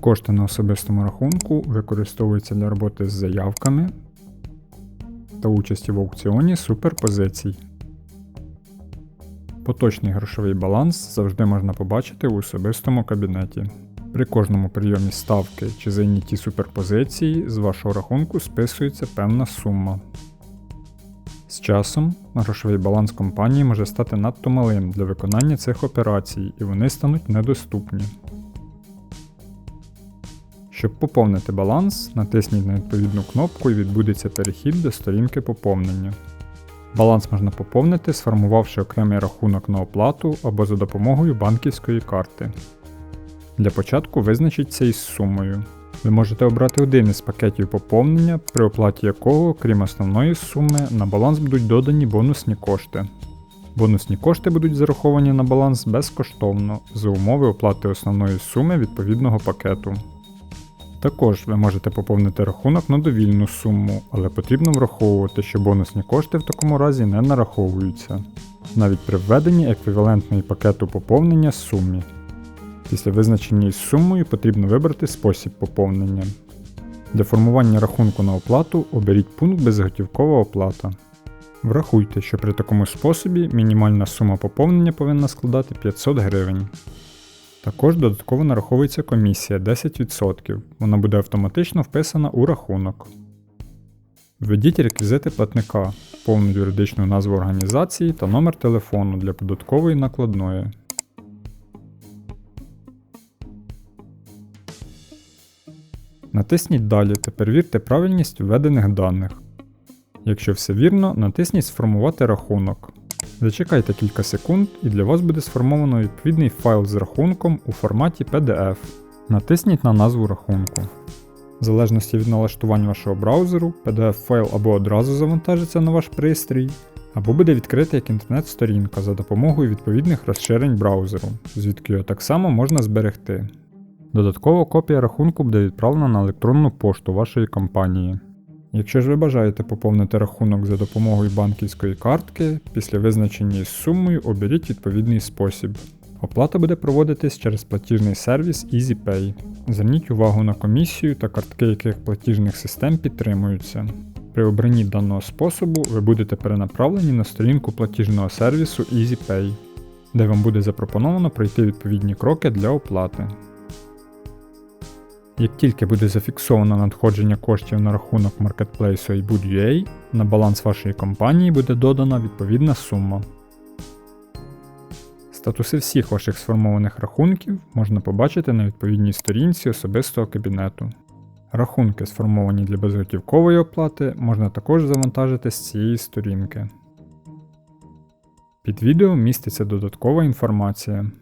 Кошти на особистому рахунку використовуються для роботи з заявками та участі в аукціоні суперпозицій. Поточний грошовий баланс завжди можна побачити у особистому кабінеті. При кожному прийомі ставки чи зайнятті суперпозиції з вашого рахунку списується певна сума. З часом грошовий баланс компанії може стати надто малим для виконання цих операцій і вони стануть недоступні. Щоб поповнити баланс, натисніть на відповідну кнопку і відбудеться перехід до сторінки поповнення. Баланс можна поповнити, сформувавши окремий рахунок на оплату або за допомогою банківської карти. Для початку визначіться із сумою. Ви можете обрати один із пакетів поповнення, при оплаті якого, крім основної суми, на баланс будуть додані бонусні кошти. Бонусні кошти будуть зараховані на баланс безкоштовно за умови оплати основної суми відповідного пакету. Також ви можете поповнити рахунок на довільну суму, але потрібно враховувати, що бонусні кошти в такому разі не нараховуються, навіть при введенні еквівалентної пакету поповнення сумі. Після визначення із сумою потрібно вибрати спосіб поповнення. Для формування рахунку на оплату оберіть пункт безготівкова оплата. Врахуйте, що при такому способі мінімальна сума поповнення повинна складати 500 гривень. Також додатково нараховується комісія 10%, вона буде автоматично вписана у рахунок. Введіть реквізити платника, повну юридичну назву організації та номер телефону для податкової накладної. Натисніть Далі та перевірте правильність введених даних. Якщо все вірно, натисніть Сформувати рахунок. Зачекайте кілька секунд і для вас буде сформовано відповідний файл з рахунком у форматі PDF. Натисніть на назву рахунку. В залежності від налаштувань вашого браузеру, PDF-файл або одразу завантажиться на ваш пристрій, або буде відкрита як інтернет-сторінка за допомогою відповідних розширень браузеру, звідки його так само можна зберегти. Додаткова копія рахунку буде відправлена на електронну пошту вашої компанії. Якщо ж ви бажаєте поповнити рахунок за допомогою банківської картки, після визначення із сумою оберіть відповідний спосіб. Оплата буде проводитись через платіжний сервіс EasyPay. Зверніть увагу на комісію та картки яких платіжних систем підтримуються. При обранні даного способу ви будете перенаправлені на сторінку платіжного сервісу EasyPay, де вам буде запропоновано пройти відповідні кроки для оплати. Як тільки буде зафіксовано надходження коштів на рахунок маркетплейсу iBood.ua, на баланс вашої компанії буде додана відповідна сума. Статуси всіх ваших сформованих рахунків можна побачити на відповідній сторінці особистого кабінету. Рахунки, сформовані для безготівкової оплати, можна також завантажити з цієї сторінки. Під відео міститься додаткова інформація.